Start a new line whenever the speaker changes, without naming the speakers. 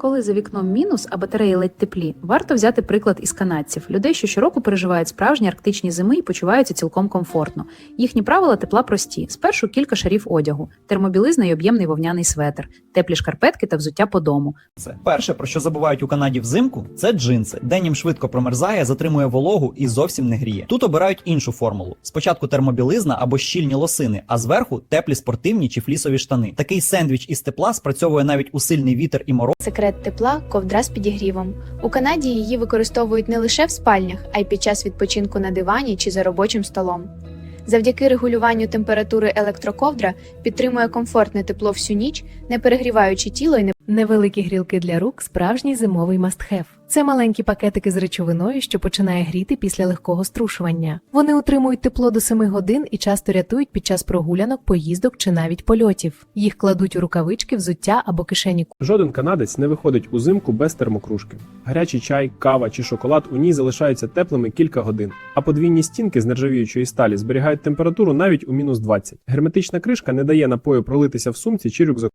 Коли за вікном мінус, а батареї ледь теплі, варто взяти приклад із канадців, людей, що щороку переживають справжні арктичні зими і почуваються цілком комфортно. Їхні правила тепла прості: спершу кілька шарів одягу, термобілизна і об'ємний вовняний светр, теплі шкарпетки та взуття по дому.
Це перше, про що забувають у Канаді взимку, це джинси. Денім швидко промерзає, затримує вологу і зовсім не гріє. Тут обирають іншу формулу: спочатку термобілизна або щільні лосини, а зверху теплі спортивні чи флісові штани. Такий сендвіч із тепла спрацьовує навіть у сильний вітер і мороз.
Секрет тепла ковдра з підігрівом. У Канаді її використовують не лише в спальнях, а й під час відпочинку на дивані чи за робочим столом. Завдяки регулюванню температури електроковдра підтримує комфортне тепло всю ніч, не перегріваючи тіло і не
Невеликі грілки для рук справжній зимовий мастхев. Це маленькі пакетики з речовиною, що починає гріти після легкого струшування. Вони утримують тепло до 7 годин і часто рятують під час прогулянок, поїздок чи навіть польотів. Їх кладуть у рукавички, взуття або кишені
Жоден канадець не виходить узимку без термокружки. Гарячий чай, кава чи шоколад у ній залишаються теплими кілька годин, а подвійні стінки з нержавіючої сталі зберігають температуру навіть у мінус 20. Герметична кришка не дає напою пролитися в сумці чи рюкзаку.